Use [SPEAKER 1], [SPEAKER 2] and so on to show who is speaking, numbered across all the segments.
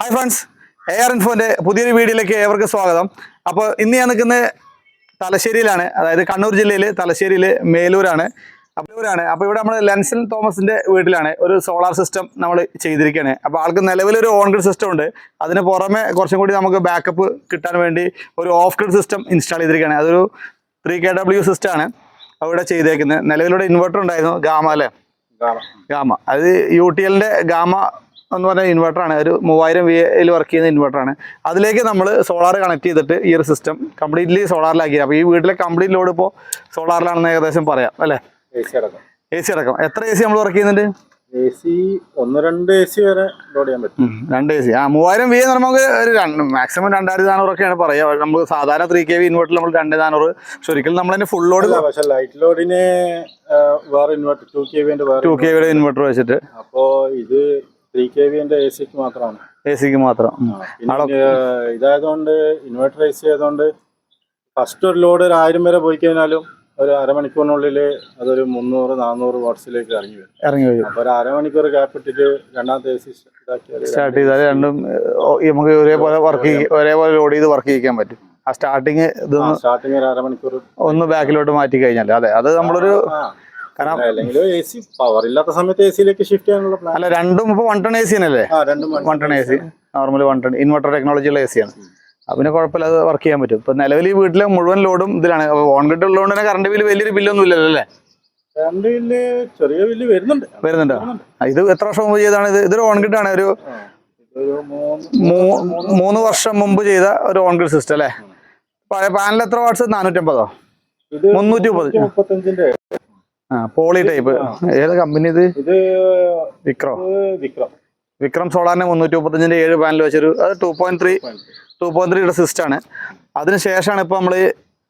[SPEAKER 1] Hi friends A R ഇൻഫോന്റെ പുതിയൊരു വീഡിയോയിലേക്ക് ഏവർക്ക് സ്വാഗതം. അപ്പോൾ ഇന്ന് ഞാൻ നിൽക്കുന്ന തലശ്ശേരിയിലാണ്. അതായത് കണ്ണൂർ ജില്ലയിൽ തലശ്ശേരിയിൽ മേലൂരാണ്. അപ്പൂരാണ് അപ്പോൾ ഇവിടെ നമ്മൾ ലെൻസൺ തോമസിന്റെ വീട്ടിലാണ് ഒരു സോളാർ സിസ്റ്റം നമ്മൾ ചെയ്തിരിക്കുകയാണ്. അപ്പോൾ ആൾക്ക് നിലവിലൊരു ഓൺ ഗ്രിഡ് സിസ്റ്റം ഉണ്ട്. അതിന് പുറമെ കുറച്ചും കൂടി നമുക്ക് ബാക്കപ്പ് കിട്ടാൻ വേണ്ടി ഒരു ഓഫ് ഗ്രിഡ് സിസ്റ്റം ഇൻസ്റ്റാൾ ചെയ്തിരിക്കുകയാണ്. അതൊരു ത്രീ കെ ഡബ്ല്യു സിസ്റ്റം ആണ് അവിടെ ചെയ്തേക്കുന്നത്. നിലവിലൂടെ ഇൻവെർട്ടർ ഉണ്ടായിരുന്നു ഗാമ അല്ലേ? ഗാമ. അത് യു ടി എല്ലിന്റെ ഗാമ എന്ന് പറഞ്ഞ ഇൻവെർട്ടറാണ് ഒരു മൂവായിരം വി എയിൽ വർക്ക് ചെയ്യുന്ന ഇൻവെർട്ടറാണ് അതിലേക്ക് നമ്മൾ സോളാർ കണക്ട് ചെയ്തിട്ട് ഈ ഒരു സിസ്റ്റം കംപ്ലീറ്റ്ലി സോളാറിലാക്കി അപ്പോൾ ഈ വീട്ടിലെ കംപ്ലീറ്റ് ലോഡ് ഇപ്പോൾ സോളാറിലാണെന്ന് ഏകദേശം പറയാം അല്ലേ?
[SPEAKER 2] എ സി അടക്കം.
[SPEAKER 1] എത്ര എ സി നമ്മൾ വർക്ക് ചെയ്യുന്നുണ്ട്?
[SPEAKER 2] എ സി ഒന്ന് രണ്ട് എ സി വരെ ലോഡ് ചെയ്യാൻ പറ്റും.
[SPEAKER 1] രണ്ട് എ സി ആ മൂവായിരം വി എന്ന് പറയുമ്പോൾ നമുക്ക് ഒരു രണ്ട് മാക്സിമം രണ്ടായിരത്തി നാനൂറൊക്കെയാണ് പറയുക നമ്മൾ സാധാരണ ത്രീ കെ വി ഇൻവെർട്ടറിൽ നമ്മൾ രണ്ട് നാനൂറ്. പക്ഷെ ഒരിക്കലും നമ്മൾ അതിന്റെ ഫുൾ ലോഡ്
[SPEAKER 2] പക്ഷെ ലൈറ്റ് ലോഡിന് വേറെ ഇൻവെർട്ടർ ടു കെ വിന്റെ
[SPEAKER 1] ടു കെ വിയുടെ ഇൻവെർട്ടർ വെച്ചിട്ട്.
[SPEAKER 2] അപ്പോൾ ഇത് ത്രീ കെ വിന്റെ എ സിക്ക് മാത്രമാണ്.
[SPEAKER 1] എ സിക്ക് മാത്രം.
[SPEAKER 2] ഇതായതുകൊണ്ട് ഇൻവെർട്ടർ എ സി ആയതുകൊണ്ട് ഫസ്റ്റ് ഒരു ലോഡ് ഒരു ആയിരം വരെ പോയി കഴിഞ്ഞാലും ഒരു അരമണിക്കൂറിനുള്ളിൽ അതൊരു മുന്നൂറ് നാനൂറ് വാട്ട്സിലേക്ക് ഇറങ്ങി വരും.
[SPEAKER 1] ഇറങ്ങി വരും.
[SPEAKER 2] അപ്പൊ ഒരു അരമണിക്കൂർ ഗ്യാപ്പ് ഇട്ടിട്ട് രണ്ടാമത്തെ എ സി
[SPEAKER 1] സ്റ്റാർട്ട് ചെയ്താൽ രണ്ടും നമുക്ക് ഒരേപോലെ വർക്ക് ഒരേപോലെ ലോഡ് ചെയ്ത് വർക്ക് ചെയ്യാൻ പറ്റും. ആ സ്റ്റാർട്ടിങ് ഇതൊന്ന്
[SPEAKER 2] സ്റ്റാർട്ടിങ് ഒരു അരമണിക്കൂർ.
[SPEAKER 1] ഒന്ന് ബാക്കിലോട്ട് മാറ്റി കഴിഞ്ഞാൽ അതെ അത് നമ്മളൊരു. കാരണം
[SPEAKER 2] പവർ ഇല്ലാത്ത സമയത്ത് എ സിയിലേക്ക് ഷിഫ്റ്റ് ചെയ്യാനുള്ള പ്ലാൻ
[SPEAKER 1] അല്ല രണ്ടും ഇപ്പോൾ വൺ ടൺ എ സി അല്ലേ
[SPEAKER 2] ആ രണ്ടും
[SPEAKER 1] one ton A C normal one ton inverter ടെക്നോളജിയുള്ള A C ആണ്. പിന്നെ കുഴപ്പമില്ല അത് വർക്ക് ചെയ്യാൻ പറ്റും. ഇപ്പൊ നിലവിൽ ഈ വീട്ടിലെ മുഴുവൻ ലോഡും ഇതിലാണ്. ഓൺ ഗ്രിഡ് ഉള്ളതുകൊണ്ട് തന്നെ കറണ്ട് ബില്ല് വലിയൊരു ബില്ലൊന്നും ഇല്ലല്ലോ അല്ലേ?
[SPEAKER 2] കറണ്ട് ബില്ല് ചെറിയ ബില്ല് വരുന്നുണ്ട്.
[SPEAKER 1] വരുന്നുണ്ടോ? ഇത് എത്ര വർഷം മുമ്പ് ചെയ്താണ് ഇത്? ഇതൊരു ഓൺ ഗ്രിഡ് ആണ് ഒരു
[SPEAKER 2] മൂന്ന്
[SPEAKER 1] വർഷം മുമ്പ് ചെയ്ത ഒരു ഓൺ ഗ്രിഡ് സിസ്റ്റം അല്ലേ? പാനൽ എത്ര വാട്സ് നാനൂറ്റമ്പതോ? മുന്നൂറ്റി മുപ്പത് പോളി ടൈപ്പ് ഏത് കമ്പനി ഇത്?
[SPEAKER 2] ഇത്
[SPEAKER 1] വിക്രോ.
[SPEAKER 2] വിക്രം.
[SPEAKER 1] വിക്രം സോളാറിന്റെ മുന്നൂറ്റി മുപ്പത്തഞ്ചിന്റെ ഏഴ് പാനൽ വെച്ചൊരു അത് two point three two point ത്രീയുടെ സിസ്റ്റം ആണ്. അതിനുശേഷമാണ് ഇപ്പോൾ നമ്മൾ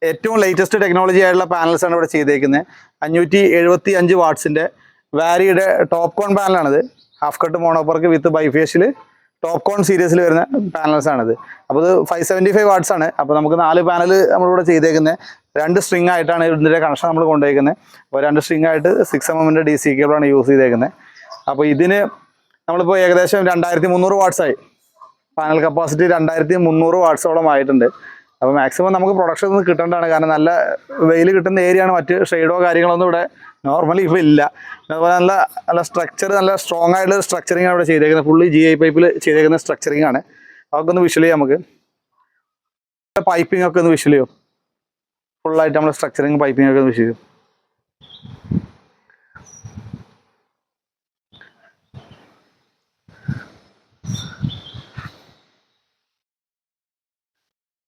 [SPEAKER 1] ഏറ്റവും ലേറ്റസ്റ്റ് ടെക്നോളജി ആയിട്ടുള്ള പാനൽസ് ആണ് ഇവിടെ ചെയ്തേക്കുന്നത് അഞ്ഞൂറ്റി എഴുപത്തി അഞ്ച് വാട്ട്സിന്റെ വാരിയുടെ top cone പാനലാണിത് half cut mono perc with bifacial top con സീരീസിൽ വരുന്ന പാനൽസ് ആണിത്. അപ്പോൾ ഇത് ഫൈവ് സെവന്റി ഫൈവ് വാട്ട്സ് ആണ്. അപ്പോൾ നമുക്ക് നാല് പാനൽ നമ്മളിവിടെ ചെയ്തേക്കുന്നത് രണ്ട് സ്ട്രിങ് ആയിട്ടാണ് ഇതിന്റെ കണക്ഷൻ നമ്മൾ കൊണ്ടുപോയിരിക്കുന്നത് അപ്പോൾ രണ്ട് സ്ട്രിങ് ആയിട്ട് സിക്സ് എം എമ്മിന്റെ ഡി സി കേബിളാണ് യൂസ് ചെയ്തേക്കുന്നത് അപ്പോൾ ഇതിന് നമ്മളിപ്പോൾ ഏകദേശം രണ്ടായിരത്തി മുന്നൂറ് വാട്ട്സായി പാനൽ കപ്പാസിറ്റി രണ്ടായിരത്തി മുന്നൂറ് വാട്ട്സോളം ആയിട്ടുണ്ട്. അപ്പോൾ മാക്സിമം നമുക്ക് പ്രൊഡക്ഷൻ കിട്ടേണ്ടതാണ്. കാരണം നല്ല വെയിൽ കിട്ടുന്ന ഏരിയയാണ് മറ്റ് ഷെയ്ഡോ കാര്യങ്ങളൊന്നും ഇവിടെ നോർമലി ഇപ്പോൾ ഇല്ല. അതുപോലെ നല്ല നല്ല സ്ട്രക്ചർ നല്ല സ്ട്രോങ് ആയിട്ടുള്ള സ്ട്രക്ചറിങ് ആണ് ഇവിടെ ചെയ്തേക്കുന്നത്. ഫുള്ളി ജി ഐ പൈപ്പിൽ ചെയ്തേക്കുന്ന സ്ട്രക്ചറിങ് ആണ്. അതൊക്കെ ഒന്ന് വിഷ്വൽ ചെയ്യാം നമുക്ക്. പൈപ്പിംഗ് ഒക്കെ ഒന്ന് വിഷ്വൽ ചെയ്യും. ഫുള്ളായിട്ട് നമ്മൾ സ്ട്രക്ചറിങ് പൈപ്പിംഗ് ഒക്കെ ഒന്ന് വിഷ്വൽ ചെയ്യും.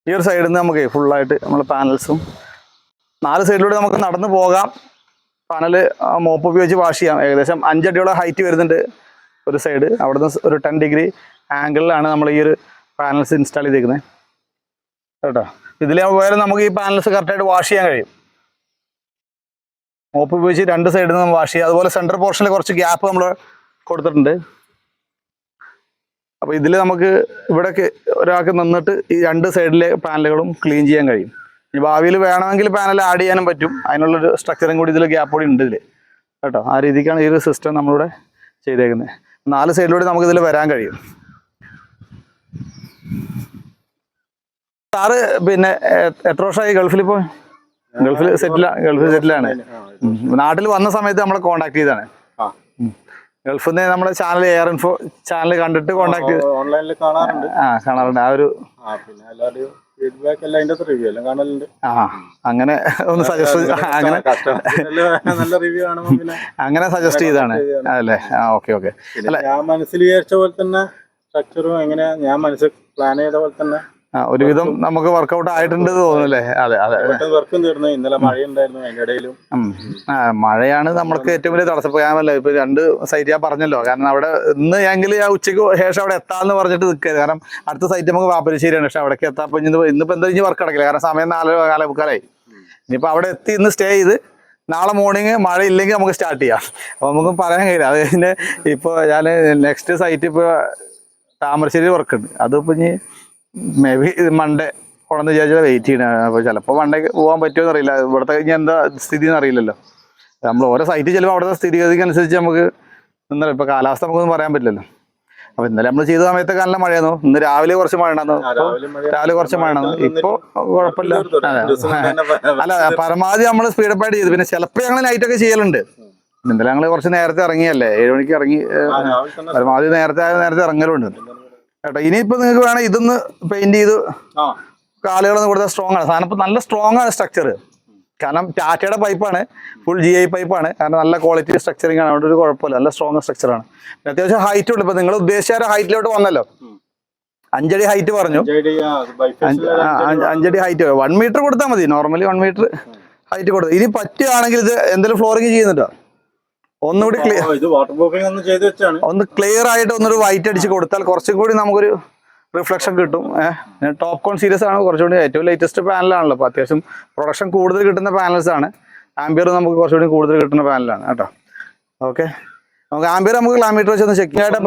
[SPEAKER 1] ഈ ഒരു സൈഡിൽ നിന്ന് നമുക്ക് ഫുള്ളായിട്ട് നമ്മൾ പാനൽസും നാല് സൈഡിലൂടെ നമുക്ക് നടന്നു പോകാം. പാനൽ മോപ്പ് ഉപയോഗിച്ച് വാഷ് ചെയ്യാം. ഏകദേശം അഞ്ചടിയോളം ഹൈറ്റ് വരുന്നുണ്ട് ഒരു സൈഡ് അവിടുന്ന് ഒരു ടെൻ ഡിഗ്രി ആംഗിളിലാണ് നമ്മൾ ഈ ഒരു പാനൽസ് ഇൻസ്റ്റാൾ ചെയ്തേക്കുന്നത് കേട്ടോ? ഇതിലേ പോയാലും നമുക്ക് ഈ പാനൽസ് കറക്റ്റായിട്ട് വാഷ് ചെയ്യാൻ കഴിയും. മോപ്പ് ഉപയോഗിച്ച് രണ്ട് സൈഡിൽ നിന്ന് വാഷ് ചെയ്യാം. അതുപോലെ സെന്റർ പോർഷനിൽ കുറച്ച് ഗ്യാപ്പ് നമ്മൾ കൊടുത്തിട്ടുണ്ട്. അപ്പോൾ ഇതിൽ നമുക്ക് ഇവിടെയൊക്കെ ഒരാൾക്ക് നിന്നിട്ട് ഈ രണ്ട് സൈഡിലെ പാനലുകളും ക്ലീൻ ചെയ്യാൻ കഴിയും. ഇനി ഭാവിയിൽ വേണമെങ്കിൽ പാനൽ ആഡ് ചെയ്യാനും പറ്റും. അതിനുള്ളൊരു സ്ട്രക്ചറും കൂടി ഇതിൽ ഗ്യാപ്പ് കൂടി ഉണ്ട് ഇതിൽ കേട്ടോ? ആ രീതിക്കാണ് ഈ ഒരു സിസ്റ്റം നമ്മളിവിടെ ചെയ്തേക്കുന്നത് നാല് സൈഡിലൂടെ നമുക്ക് ഇതിൽ വരാൻ കഴിയും. സാറ് പിന്നെ എത്ര വർഷമായി ഗൾഫിൽ ഇപ്പോൾ ഗൾഫിൽ സെറ്റിലാണ് ഗൾഫിൽ സെറ്റിലാണ് നാട്ടിൽ വന്ന സമയത്ത് നമ്മളെ കോണ്ടാക്ട് ചെയ്താണ് ഗൾഫിൽ നിന്ന് നമ്മുടെ ചാനൽ എയർ ഇൻഫോ ചാനൽ കണ്ടിട്ട് കോണ്ടാക്ട് ചെയ്ത്
[SPEAKER 2] ഓൺലൈനിൽ കാണാറുണ്ട്.
[SPEAKER 1] ആ കാണാറുണ്ട്. ആ ഒരു
[SPEAKER 2] ഫീഡ്ബാക്ക് എല്ലാം അതിന്റെ റിവ്യൂ എല്ലാം കാണലുണ്ട്
[SPEAKER 1] ആ അങ്ങനെ ഒന്ന് സജസ്റ്റ് അങ്ങനെ
[SPEAKER 2] നല്ല റിവ്യൂ കാണുമ്പോൾ പിന്നെ
[SPEAKER 1] അങ്ങനെ സജസ്റ്റ് ചെയ്താണ്. അല്ലേ? ആ ഓക്കെ ഓക്കെ
[SPEAKER 2] ഞാൻ മനസ്സിൽ വിചാരിച്ച പോലെ തന്നെ സ്ട്രക്ചറും എങ്ങനെ ഞാൻ മനസ്സിൽ പ്ലാൻ ചെയ്ത പോലെ തന്നെ
[SPEAKER 1] ഒരുവിധം നമുക്ക് വർക്കൗട്ട് ആയിട്ടുണ്ട് തോന്നുന്നല്ലേ? അതെ അതെ
[SPEAKER 2] ഇന്നലെ മഴയുണ്ടായിരുന്നു അതിന്റെ ഇടയിലും.
[SPEAKER 1] മഴയാണ് നമ്മൾക്ക് ഏറ്റവും വലിയ തടസ്സപ്പെടാമല്ലോ ഇപ്പൊ രണ്ട് സൈറ്റ് ഞാൻ പറഞ്ഞല്ലോ. കാരണം അവിടെ ഇന്ന് എങ്കിൽ ആ ഉച്ചയ്ക്ക് ശേഷം അവിടെ എത്താന്ന് പറഞ്ഞിട്ട് നിൽക്കരുത്. കാരണം അടുത്ത സൈറ്റ് നമുക്ക് വാപ്പരശ്ശേരിയാണ് പക്ഷെ അവിടേക്ക് എത്താൻ ഇന്ന് ഇന്നിപ്പോ എന്താ ഇനി വർക്ക് അടക്കില്ല കാരണം സമയം നാലര കാല മുക്കാലായി ഇനിയിപ്പോ അവിടെ എത്തി ഇന്ന് സ്റ്റേ ചെയ്ത് നാളെ മോർണിംഗ് മഴ ഇല്ലെങ്കിൽ നമുക്ക് സ്റ്റാർട്ട് ചെയ്യാം. അപ്പൊ നമുക്ക് പറയാൻ കഴിയില്ല. അത് പിന്നെ ഇപ്പൊ ഞാൻ നെക്സ്റ്റ് സൈറ്റ് ഇപ്പൊ താമരശ്ശേരി വർക്ക് ഉണ്ട്. അതിപ്പോ ഇനി മേ ബി മൺഡേ കൊണ്ടെന്ന് വിചാരിച്ചാൽ വെയിറ്റ് ചെയ്യണം. അപ്പോൾ ചിലപ്പോൾ മൺഡേ പോകാൻ പറ്റുമോ എന്നറിയില്ല. ഇവിടുത്തെ ഇനി എന്താ സ്ഥിതി എന്നറിയില്ലല്ലോ. നമ്മൾ ഓരോ സൈറ്റ് ചെല്ലുമ്പോൾ അവിടുത്തെ സ്ഥിതിഗതിക്ക് അനുസരിച്ച് നമുക്ക് എന്താ ഇപ്പോൾ കാലാവസ്ഥ നമുക്കൊന്നും പറയാൻ പറ്റില്ലല്ലോ. അപ്പൊ ഇന്നലെ നമ്മൾ ചെയ്ത സമയത്തൊക്കെ നല്ല മഴയായിരുന്നു. ഇന്ന് രാവിലെ കുറച്ച് മഴ ഉണ്ടായിരുന്നു.
[SPEAKER 2] രാവിലെ
[SPEAKER 1] കുറച്ച് മഴ ഉണ്ടായിരുന്നു. ഇപ്പൊ കുഴപ്പമില്ല. അല്ല പരമാവധി നമ്മൾ സ്പീഡപ്പ് ആയിട്ട് ചെയ്തു. പിന്നെ ചിലപ്പോൾ ഞങ്ങൾ നൈറ്റ് ഒക്കെ ചെയ്യലുണ്ട്. ഇന്നലെ ഞങ്ങൾ കുറച്ച് നേരത്തെ ഇറങ്ങിയല്ലേ? ഏഴ് മണിക്ക് ഇറങ്ങി പരമാവധി നേരത്തെ നേരത്തെ ഇറങ്ങലുണ്ട്. കേട്ടോ. ഇനിയിപ്പോ നിങ്ങൾക്ക് വേണം ഇതൊന്ന് പെയിന്റ് ചെയ്ത് കാലുകളൊന്നും കൊടുത്താൽ സ്ട്രോങ് ആണ്. സാധനം ഇപ്പൊ നല്ല സ്ട്രോങ് ആണ് സ്ട്രക്ചർ കാരണം ടാറ്റയുടെ പൈപ്പാണ് ഫുൾ ജി ഐ പൈപ്പാണ് കാരണം നല്ല ക്വാളിറ്റി സ്ട്രക്ചറിങ് ആണ്. അതുകൊണ്ട് ഒരു കുഴപ്പമില്ല. നല്ല സ്ട്രോങ് സ്ട്രക്ചറാണ് അത്യാവശ്യം ഹൈറ്റ് ഉണ്ട് ഇപ്പൊ നിങ്ങൾ ഉദ്ദേശിച്ച ഹൈറ്റിലോട്ട് വന്നല്ലോ. അഞ്ചടി ഹൈറ്റ് പറഞ്ഞു. അഞ്ചടി ഹൈറ്റ് വൺ മീറ്റർ കൊടുത്താൽ മതി. നോർമലി വൺ മീറ്റർ ഹൈറ്റ് കൊടുത്തു ഇനി പറ്റുകയാണെങ്കിൽ ഇത് എന്തെങ്കിലും ഫ്ലോറിങ് ചെയ്യുന്നുണ്ടോ? ഒന്നുകൂടി ക്ലിയർ
[SPEAKER 2] ഇത് വാട്ടർ പ്രൂഫിംഗ് ഒന്ന് ചെയ്ത് വെച്ചാണ്.
[SPEAKER 1] ഒന്ന് ക്ലിയർ ആയിട്ട് ഒന്നൊരു വൈറ്റ് അടിച്ച് കൊടുത്താൽ കുറച്ചും കൂടി നമുക്കൊരു റിഫ്ലക്ഷൻ കിട്ടും. ടോപ്പ് കോൺ സീരീസ് ആണ് കുറച്ചുകൂടി ഏറ്റവും ലേറ്റസ്റ്റ് പാനലാണല്ലോ അപ്പോൾ അത്യാവശ്യം പ്രൊഡക്ഷൻ കൂടുതൽ കിട്ടുന്ന പാനൽസ് ആണ്. ആംബിയർ നമുക്ക് കുറച്ചുകൂടി കൂടുതൽ കിട്ടുന്ന പാനലാണ് കേട്ടോ. ഓക്കെ നമുക്ക് ആംബിയർ നമുക്ക് കിലോമീറ്റർ വെച്ച് ഒന്ന് ചെക്ക് ആയിട്ട്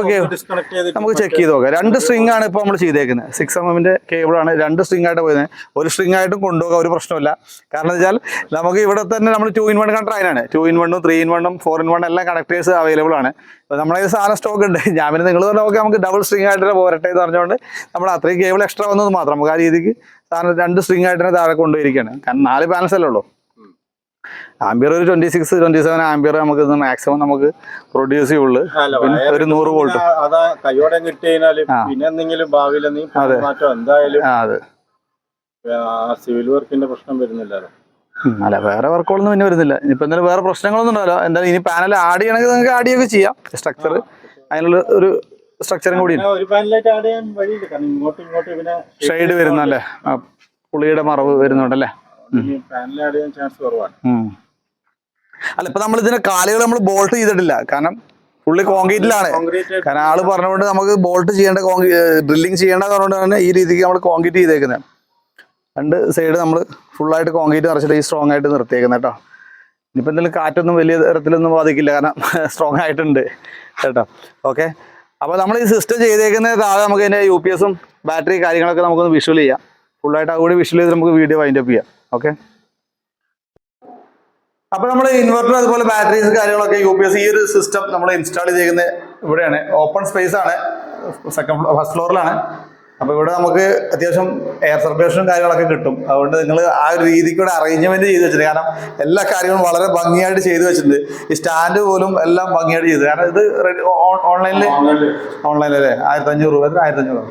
[SPEAKER 1] നമുക്ക് ചെക്ക് ചെയ്ത് നോക്കാം. രണ്ട് സ്ട്രിങ് ആണ് ഇപ്പോൾ നമ്മൾ ചെയ്തേക്കുന്നത്. സിക്സ് എം എമ്മിന്റെ കേബിൾ ആണ്. രണ്ട് സ്ട്രിങ് ആയിട്ട് പോയത്. ഒരു സ്ട്രിങ് ആയിട്ടും കൊണ്ടുപോകാൻ ഒരു പ്രശ്നമില്ല കാരണം വെച്ചാൽ നമുക്ക് ഇവിടെ തന്നെ നമ്മൾ ടു ഇൻ വൺ കണ്ടറാണ് ടു ഇൻ വണ്ണും ത്രീ ഇൻ വണ്ണും ഫോർ ഇൻ വൺ എല്ലാം കണക്ടേഴ്സ് അവൈലബിൾ ആണ്. അപ്പോൾ നമ്മളെ സാധനം സ്റ്റോക്ക് ഉണ്ട്. ഞാൻ പിന്നെ നിങ്ങൾ പറഞ്ഞ നോക്കി നമുക്ക് ഡബിൾ സ്ട്രിങ് ആയിട്ട് പോരട്ടെ എന്ന് പറഞ്ഞുകൊണ്ട് നമ്മൾ അത്രയും കേബിൾ എക്സ്ട്രാ വന്നത് മാത്രം. നമുക്ക് ആ രീതിക്ക് സാധനം രണ്ട് സ്ട്രിങ് ആയിട്ട് താഴെ കൊണ്ടുപോയിരിക്കുകയാണ്. കാരണം നാല് ബാലൻസ് അല്ലേ ഉള്ളൂ. ആംബിയർ ഒരു twenty six twenty seven ampere നമുക്ക് മാക്സിമം നമുക്ക് പ്രൊഡ്യൂസ് ചെയ്യുള്ളൂ. പിന്നെ ഒരു നൂറ് വോൾട്ട്.
[SPEAKER 2] കയ്യോടെ കിട്ടി. പിന്നെ എന്തെങ്കിലും ഭാവിയിൽ മാറ്റം? എന്തായാലും സിവിൽ വർക്കിന്റെ പ്രശ്നം വരുന്നില്ലല്ലോ.
[SPEAKER 1] അല്ല വേറെ വർക്കുകളൊന്നും പിന്നെ വരുന്നില്ല. ഇനിയിപ്പോ എന്തായാലും വേറെ പ്രശ്നങ്ങളൊന്നും ഉണ്ടാവില്ല. എന്തായാലും ഇനി പാനൽ ആഡ് ചെയ്യണമെങ്കിൽ നിങ്ങൾക്ക് ആഡ് ചെയ്യുകയൊക്കെ ചെയ്യാം. സ്ട്രക്ചർ അതിനുള്ള ഒരു സ്ട്രക്ചറും കൂടി ഷെയ്ഡ് വരുന്നല്ലേ പുളിയുടെ മറവ് വരുന്നുണ്ടല്ലേ
[SPEAKER 2] പാനൽ ആഡ് ചെയ്യാൻ ചാൻസ് കുറവാണ്.
[SPEAKER 1] അല്ല ഇപ്പൊ നമ്മൾ ഇതിന്റെ കാലുകൾ നമ്മൾ ബോൾട്ട് ചെയ്തിട്ടില്ല. കാരണം പുള്ളി കോൺക്രീറ്റിലാണ്
[SPEAKER 2] കോൺക്രീറ്റ്
[SPEAKER 1] കാരണം ആൾ പറഞ്ഞുകൊണ്ട് നമുക്ക് ബോൾട്ട് ചെയ്യേണ്ട ഡ്രില്ലിങ് ചെയ്യേണ്ട പറഞ്ഞുകൊണ്ടാണ് ഈ രീതിക്ക് നമ്മൾ കോൺക്രീറ്റ് ചെയ്തേക്കുന്നത് രണ്ട് സൈഡ് നമ്മൾ ഫുള്ളായിട്ട് കോൺക്രീറ്റ് നിറച്ചിട്ട് ഈ സ്ട്രോങ് ആയിട്ട് നിർത്തിയേക്കുന്നത് കേട്ടോ ഇനിയിപ്പോൾ എന്തെങ്കിലും കാറ്റൊന്നും വലിയ തരത്തിലൊന്നും ബാധിക്കില്ല. കാരണം സ്ട്രോങ് ആയിട്ടുണ്ട് കേട്ടോ. ഓക്കെ അപ്പോൾ നമ്മൾ ഈ സിസ്റ്റം ചെയ്തേക്കുന്ന താഴെ നമുക്ക് അതിന്റെ യു പി എസും ബാറ്ററി കാര്യങ്ങളൊക്കെ നമുക്കൊന്ന് വിഷ്വൽ ചെയ്യാം. ഫുള്ളായിട്ട് അതുകൂടി വിഷ്വൽ ചെയ്ത് നമുക്ക് വീഡിയോ വൈൻഡപ്പ് ചെയ്യാം. ഓക്കെ അപ്പൊ നമ്മൾ ഇൻവെർട്ടർ അതുപോലെ ബാറ്ററീസ് കാര്യങ്ങളൊക്കെ യു പി എസ് ഈ ഒരു സിസ്റ്റം നമ്മൾ ഇൻസ്റ്റാൾ ചെയ്തേക്കുന്നത് ഇവിടെയാണ്. ഓപ്പൺ സ്പേസ് ആണ്. സെക്കൻഡ് ഫസ്റ്റ് ഫ്ലോറിലാണ് അപ്പോൾ ഇവിടെ നമുക്ക് അത്യാവശ്യം എയർ സർക്കുലേഷനും കാര്യങ്ങളൊക്കെ കിട്ടും. അതുകൊണ്ട് നിങ്ങൾ ആ ഒരു രീതിക്കൂടെ അറേഞ്ച്മെന്റ് ചെയ്ത് വെച്ചിട്ടുണ്ട്. കാരണം എല്ലാ കാര്യങ്ങളും വളരെ ഭംഗിയായിട്ട് ചെയ്തു വെച്ചിട്ടുണ്ട്. ഈ സ്റ്റാൻഡ് പോലും എല്ലാം ഭംഗിയായിട്ട് ചെയ്തു. കാരണം ഇത് ഓൺലൈനിൽ ഓൺലൈനിലല്ലേ ആയിരത്തി അഞ്ഞൂറ് രൂപ. ആയിരത്തി അഞ്ഞൂറ്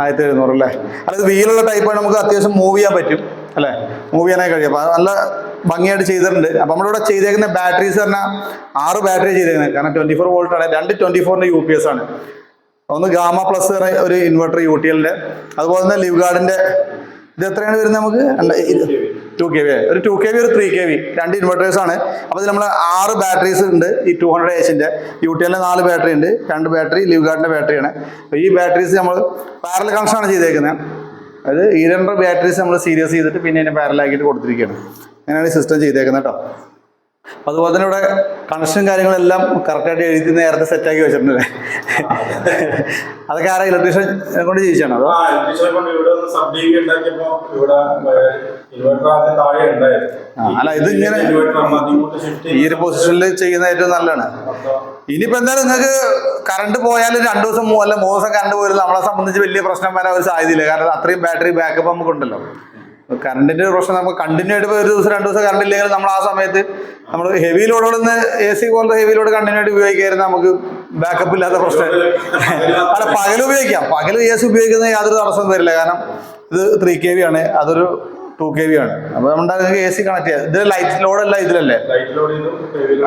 [SPEAKER 1] ആയിരത്തി എഴുന്നൂറ് അല്ലേ? അല്ല വീലുള്ള ടൈപ്പാണ് നമുക്ക് അത്യാവശ്യം മൂവ് ചെയ്യാൻ പറ്റും അല്ലേ? മൂവ് ചെയ്യാനായി കഴിയും. അപ്പം നല്ല ഭംഗിയായിട്ട് ചെയ്തിട്ടുണ്ട്. അപ്പം നമ്മളിവിടെ ചെയ്തേക്കുന്ന ബാറ്ററീസ് പറഞ്ഞാൽ ആറ് ബാറ്ററി ചെയ്തേക്കുന്നത്. കാരണം ട്വന്റി ഫോർ വോൾട്ട് ആണ്. രണ്ട് ട്വന്റി ഫോറിന്റെ യു പി എസ് ആണ്. ഒന്ന് ഗാമ പ്ലസ് ഒരു ഇൻവെർട്ടർ യു ടി എല്ലിന്റെ അതുപോലെ തന്നെ ലിവ് ഗാർഡിന്റെ ഇത് എത്രയാണ് വരുന്നത് നമുക്ക്? ടു കെ വി ഒരു ടു കെ വി ഒരു ത്രീ കെ വി രണ്ട് ഇൻവെർട്ടേഴ്സ് ആണ്. അപ്പോൾ നമ്മൾ ആറ് ബാറ്ററീസ് ഉണ്ട് ഈ ടു ഹൺഡ്രഡ് എച്ചിന്റെ യു ടി എല്ലിന് നാല് ബാറ്ററി ഉണ്ട്. രണ്ട് ബാറ്ററി ലിവ് ഗാർഡിന്റെ ബാറ്ററിയാണ് അപ്പോൾ ഈ ബാറ്ററീസ് നമ്മൾ പാരൽ കണക്ഷൻ ആണ് ചെയ്തേക്കുന്നത് അത് ഈ രണ്ട് ബാറ്ററീസ് നമ്മൾ സീരിയസ് ചെയ്തിട്ട് പിന്നെ അതിനെ പാരലാക്കിയിട്ട് കൊടുത്തിരിക്കുകയാണ് അങ്ങനെയാണ് സിസ്റ്റം ചെയ്തേക്കുന്നത് കേട്ടോ അതുപോലെ തന്നെ ഇവിടെ കണക്ഷൻ കാര്യങ്ങളെല്ലാം കറക്റ്റായിട്ട് എഴുതി നേരത്തെ സെറ്റാക്കി വെച്ചിട്ടുണ്ട്. അതൊക്കെ ആരാ ഇലക്ട്രീഷ്യൻ കൊണ്ട് ചെയ്യിച്ചാണ് അതോ? അല്ല, ഇത് ഇങ്ങനെ- ഈ ഒരു പൊസിഷനിൽ ചെയ്യുന്ന ഏറ്റവും നല്ലതാണ്. ഇനിയിപ്പോ എന്തായാലും നിങ്ങൾക്ക് കറണ്ട് പോയാലും രണ്ടു ദിവസം അല്ല മൂന്ന് ദിവസം കറണ്ട് പോയാലും നമ്മളെ സംബന്ധിച്ച് വലിയ പ്രശ്നം വരാൻ ഒരു സാധ്യതയില്ല. കാരണം അത്രയും ബാറ്ററി ബാക്കപ്പ് നമുക്കുണ്ടല്ലോ. കറണ്ടിന്റെ പ്രശ്നം നമുക്ക് കണ്ടിന്യൂ ആയിട്ട് ഒരു ദിവസം രണ്ട് ദിവസം കറണ്ട് ഇല്ലെങ്കിൽ നമ്മൾ ആ സമയത്ത് നമ്മൾ ഹെവി ലോഡുകളൊന്ന് എ സി പോലത്തെ ഹെവി ലോഡ് കണ്ടിന്യൂ ആയിട്ട് ഉപയോഗിക്കായിരുന്നു. നമുക്ക് ബാക്കപ്പ് ഇല്ലാത്ത പ്രശ്നം. അല്ല പകൽ ഉപയോഗിക്കാം. പകൽ എ സി ഉപയോഗിക്കുന്ന യാതൊരു തടസ്സവും വരില്ല. കാരണം ഇത് ത്രീ കെ വി ആണ്. അതൊരു ടു കെ വി ആണ്. അപ്പൊ നമ്മുടെ എ സി കണക്ട് ചെയ്യാം. ഇത് ലൈറ്റ് ലോഡല്ല ഇതിലല്ലേ?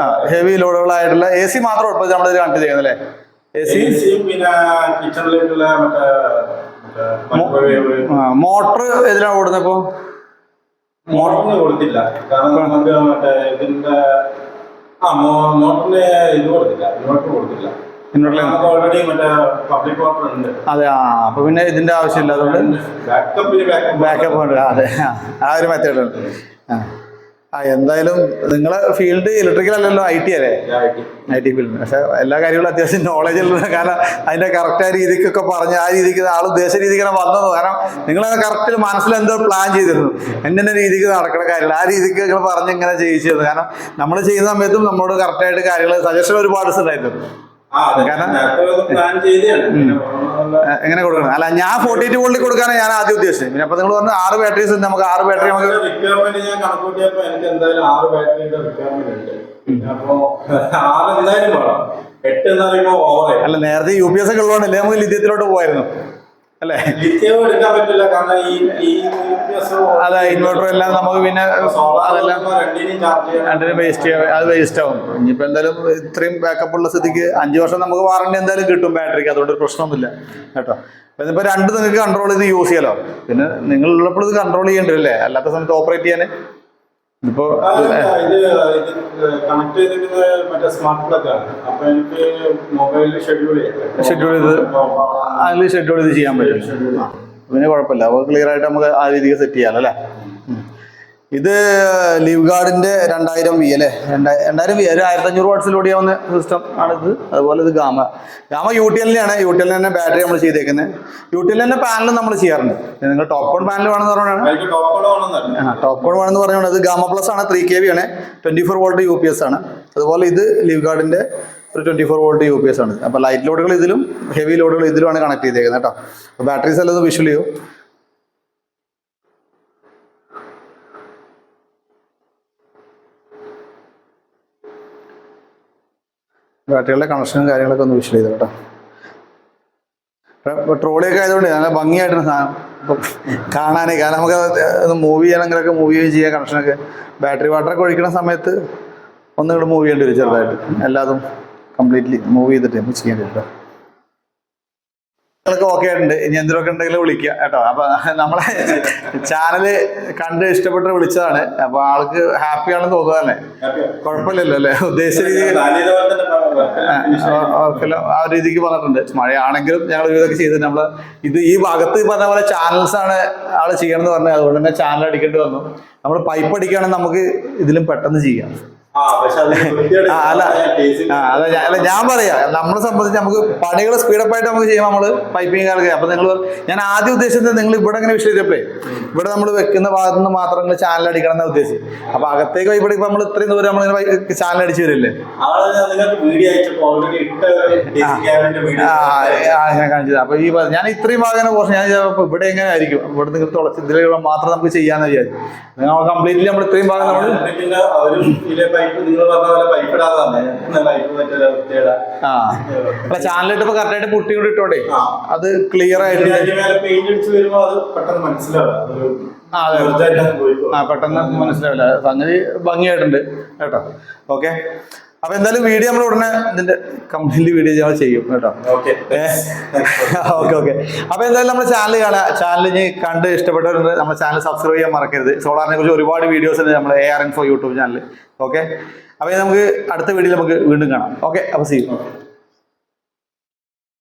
[SPEAKER 1] ആ ഹെവി ലോഡുകളായിട്ടുള്ള എ സി മാത്രം ഉൾപ്പെടെ നമ്മൾ കണക്ട് ചെയ്യുന്നല്ലേ എ സി
[SPEAKER 2] പിന്നെ കിച്ചണിലേക്കുള്ള
[SPEAKER 1] മോട്ടർ ഇതിലാണ് ഓടുന്നത് ഇപ്പോ?
[SPEAKER 2] മോട്ടറിന് കൊടുത്തില്ല. കാരണം നമുക്ക് മറ്റേ ഇതിന്റെ ആ മോ- മോട്ടറിന് ഇത് കൊടുത്തില്ല. ഇൻവെർട്ടർ കൊടുത്തില്ല.
[SPEAKER 1] ഇൻവെർട്ടർ
[SPEAKER 2] നമുക്ക് ഓൾറെഡി മറ്റേ പബ്ലിക് വാട്ടർ ഉണ്ട്.
[SPEAKER 1] അതെ ആ അപ്പൊ പിന്നെ ഇതിന്റെ ആവശ്യമില്ല. അതുകൊണ്ട്
[SPEAKER 2] ബാക്കപ്പ്
[SPEAKER 1] ഉണ്ട്. അതെ. ആ, ആ ഒരു മെത്തേഡ് ഉണ്ട്. ആ. ആ എന്തായാലും നിങ്ങളെ ഫീൽഡ് ഇലക്ട്രിക്കൽ അല്ലല്ലോ ഐ ടി അല്ലേ? ഐ ടി ഫീൽഡ് പക്ഷെ എല്ലാ കാര്യങ്ങളും അത്യാവശ്യം നോളജ് ഉള്ളത് കാരണം അതിന്റെ കറക്റ്റായ രീതിക്കൊക്കെ പറഞ്ഞ് ആ രീതിക്ക് ആൾ ഉദ്ദേശ രീതിക്കാണ് വന്നത്. കാരണം നിങ്ങൾ കറക്റ്റ് മനസ്സിൽ എന്തോ പ്ലാൻ ചെയ്തിരുന്നു. എന്നെ രീതിക്ക് നടക്കുന്ന കാര്യമില്ല. ആ രീതിക്ക് നിങ്ങൾ പറഞ്ഞ് ഇങ്ങനെ ചെയ്യിച്ചിരുന്നു കാരണം നമ്മൾ ചെയ്യുന്ന സമയത്തും നമ്മളോട് കറക്റ്റായിട്ട് കാര്യങ്ങൾ സജഷൻ ഒരുപാട് ഉണ്ടായിരുന്നു. കാരണം- എങ്ങനെ കൊടുക്കണം? അല്ല ഞാൻ ഫോർട്ടി ടു വോൾട്ടിൽ കൊടുക്കാനാണ് ഞാൻ ആദ്യം ഉദ്ദേശിച്ചത്. പിന്നെ അപ്പൊ നിങ്ങൾ പറഞ്ഞു ആറ് ബാറ്ററീസ് നമുക്ക് ആറ് ബാറ്ററി നമുക്ക്
[SPEAKER 2] റിക്വയർമെന്റ് ഞാൻ കണക്കൂട്ടിയപ്പോ എനിക്ക് എന്തായാലും ആറ് ബാറ്ററിയുടെ റിക്വയർമെന്റ് ഉണ്ട്. അപ്പോ ആറ് എന്തായാലും വേണം. എട്ട് എന്ന് ഓവറായി
[SPEAKER 1] അല്ല നേരത്തെ യു പി എസ് ഒക്കെ ഉള്ളതുകൊണ്ടല്ലേ നമുക്ക് ലിഥിയത്തിലോട്ട് പോയിരുന്നു അല്ലേ?
[SPEAKER 2] ലിഥിയം എടുക്കാൻ പറ്റില്ല. കാരണം ഈ ഈ UPS
[SPEAKER 1] അതെ ഇൻവെർട്ടർ എല്ലാം നമുക്ക് പിന്നെ അതെല്ലാം രണ്ടിനും വേസ്റ്റ് അത് വേസ്റ്റ് ആവും. ഇനിയിപ്പോ എന്തായാലും ഇത്രയും ബാക്കപ്പ് ഉള്ള സ്ഥിതിക്ക് അഞ്ച് വർഷം നമുക്ക് വാറണ്ടി എന്തായാലും കിട്ടും ബാറ്ററിക്ക് അതുകൊണ്ട് ഒരു പ്രശ്നമൊന്നുമില്ല. കേട്ടോ? ഇപ്പൊ ഇതിപ്പോ രണ്ട് നിങ്ങൾക്ക് കൺട്രോൾ ചെയ്ത് യൂസ് ചെയ്യാലോ. പിന്നെ നിങ്ങൾ ഉള്ളപ്പോൾ ഇത് കൺട്രോൾ ചെയ്യേണ്ടല്ലേ അല്ലാത്ത സമയത്ത് ഓപ്പറേറ്റ് ചെയ്യാൻ
[SPEAKER 2] മൊബൈലിൽ ഷെഡ്യൂൾ
[SPEAKER 1] ചെയ്ത് അതിൽ ഷെഡ്യൂൾ ചെയ്ത് ചെയ്യാൻ പറ്റും. പിന്നെ കുഴപ്പമില്ല. അപ്പോൾ ക്ലിയർ ആയിട്ട് നമുക്ക് ആ രീതിക്ക് സെറ്റ് ചെയ്യാമല്ലോ അല്ലേ. ഇത് ലീവ് ഗാർഡിന്റെ രണ്ടായിരം വി അല്ലേ? രണ്ടായി- രണ്ടായിരം വി ഒരു ആയിരത്തി അഞ്ഞൂറ് വാട്ട്സിൽ ഓടിയാവുന്ന സിസ്റ്റം ആണിത്. അതുപോലെ ഇത് ഗാമ. ഗാമ യു ടി എല്ലിനാണ് യു ടി എല്ലിന് തന്നെ ബാറ്ററി നമ്മൾ ചെയ്തേക്കുന്നത് യു ടി എല്ലിന് തന്നെ പാനൽ നമ്മൾ ചെയ്യാറുണ്ട് നിങ്ങൾ ടോപ്പ് കോൺ പാനൽ വേണമെന്ന് പറഞ്ഞാണ് ആ ടോപ്പ് കോൺ വേണമെന്ന് പറഞ്ഞാൽ ഇത് ഗാമ പ്ലസ് ആണ്. ത്രീ കെ വി ആണ്. Twenty four volt U P S ആണ്. അതുപോലെ ഇത് ലീവ് ഗാർഡിന്റെ ഒരു twenty four volt U P S ആണ് അപ്പോൾ ലൈറ്റ് ലോഡുകൾ ഇതിലും ഹെവി ലോഡുകൾ ഇതിലുമാണ് കണക്ട് ചെയ്തേക്കുന്നത് കേട്ടോ അപ്പോൾ ബാറ്ററീസ് എല്ലാം വിഷ്വൽ ചെയ്യും. ബാറ്ററികളുടെ കണക്ഷനും കാര്യങ്ങളൊക്കെ ഒന്ന് വിഷ്വൽ ചെയ്തു കേട്ടോ ട്രോളിയൊക്കെ ആയതുകൊണ്ട് നല്ല ഭംഗിയായിട്ടാണ് സാധനം. കാണാനേ കാരണം നമുക്ക് മൂവ് ചെയ്യണമെങ്കിലൊക്കെ മൂവ് ചെയ്യുകയും ചെയ്യാം കണക്ഷനൊക്കെ ബാറ്ററി വാട്ടറൊക്കെ ഒഴിക്കുന്ന സമയത്ത് ഒന്നും കൂടെ മൂവ് ചെയ്യേണ്ടി വരും ചെറുതായിട്ട്. എല്ലാതും കംപ്ലീറ്റ്ലി മൂവ് ചെയ്തിട്ട് നമുക്ക് ചെയ്യേണ്ടി വരും കേട്ടോ ൊക്കെ ഓക്കെ ആയിട്ടുണ്ട്. ഇനി എന്തെങ്കിലുമൊക്കെ ഉണ്ടെങ്കിൽ വിളിക്കുക കേട്ടോ. അപ്പൊ നമ്മളെ ചാനൽ കണ്ട് ഇഷ്ടപ്പെട്ട് വിളിച്ചതാണ്. അപ്പൊ ആൾക്ക് ഹാപ്പിയാണെന്ന് ആണെന്ന് തന്നെ കുഴപ്പമില്ലല്ലോ അല്ലേ? ഉദ്ദേശിച്ച രീതിയിൽ ആ രീതിക്ക് പറഞ്ഞിട്ടുണ്ട് മഴയാണെങ്കിലും ഞങ്ങൾ ഇതൊക്കെ ചെയ്ത് നമ്മൾ ഇത് ഈ ഭാഗത്ത് പറഞ്ഞ പോലെ ചാനൽസ് ആണ് ആൾ ചെയ്യണമെന്ന് പറഞ്ഞത്. അതുകൊണ്ട് തന്നെ ചാനൽ അടിക്കേണ്ടി വന്നു. നമ്മൾ പൈപ്പ് അടിക്കുകയാണെങ്കിൽ നമുക്ക് ഇതിലും പെട്ടെന്ന് ചെയ്യാം. അല്ല. ഞാൻ- അല്ല ഞാൻ പറയാ. നമ്മളെ സംബന്ധിച്ച് നമുക്ക് പണികൾ സ്പീഡപ്പ് ആയിട്ട് നമുക്ക് ചെയ്യാം നമ്മൾ പൈപ്പിംഗ് കാലൊക്കെ അപ്പൊ നിങ്ങൾ ഞാൻ ആദ്യം ഉദ്ദേശിച്ചത് നിങ്ങൾ ഇവിടെ ഇങ്ങനെ വിഷയിച്ചപ്പോഴേ ഇവിടെ നമ്മൾ വെക്കുന്ന ഭാഗത്ത് നിന്ന് മാത്രം നിങ്ങൾ ചാനൽ അടിക്കണം എന്നാ ഉദ്ദേശിച്ചത്. അപ്പൊ അകത്തേക്ക് ഇവിടെ ഇപ്പൊ നമ്മൾ ഇത്രയും ദൂരം നമ്മൾ ചാനൽ അടിച്ചു വരില്ലേ?
[SPEAKER 2] ഞാൻ
[SPEAKER 1] കാണിച്ചത്. അപ്പൊ ഈ ഞാൻ ഇത്രയും ഭാഗം പോർഷൻ ഞാൻ ഇവിടെ എങ്ങനെ ആയിരിക്കും? ഇവിടെ നിങ്ങൾ തുളച്ച് ഇതിൽ മാത്രം നമുക്ക് ചെയ്യാന്ന് വിചാരിച്ചു. കംപ്ലീറ്റ്ലി നമ്മൾ ഇത്രയും ഭാഗം നമ്മൾ ആ. അല്ല ചാനലിട്ടപ്പോ കറക്റ്റായിട്ട് പുട്ടി കൂടി ഇട്ടോണ്ടേ. അത് ക്ലിയർ ആയിട്ട്
[SPEAKER 2] പെട്ടെന്ന് മനസ്സിലാവില്ല.
[SPEAKER 1] സംഗതി ഭംഗിയായിട്ടുണ്ട്. കേട്ടോ. ഓക്കെ അപ്പൊ എന്തായാലും വീഡിയോ നമ്മൾ ഉടനെ ഇതിന്റെ കംപ്ലീറ്റ് വീഡിയോ ഞങ്ങൾ ചെയ്യും കേട്ടോ.
[SPEAKER 2] ഓക്കെ
[SPEAKER 1] ഓക്കെ അപ്പൊ എന്തായാലും നമ്മുടെ ചാനൽ കാണാം. ചാനൽ ഇനി കണ്ട് ഇഷ്ടപ്പെട്ടവരുണ്ട് നമ്മുടെ ചാനൽ സബ്സ്ക്രൈബ് ചെയ്യാൻ മറക്കരുത്. സോളാറിനെ കുറിച്ച് ഒരുപാട് വീഡിയോസ് ഉണ്ട് നമ്മുടെ A R info YouTube channel okay അപ്പൊ നമുക്ക് അടുത്ത വീഡിയോയിൽ നമുക്ക് വീണ്ടും കാണാം. ഓക്കെ അപ്പൊ സീ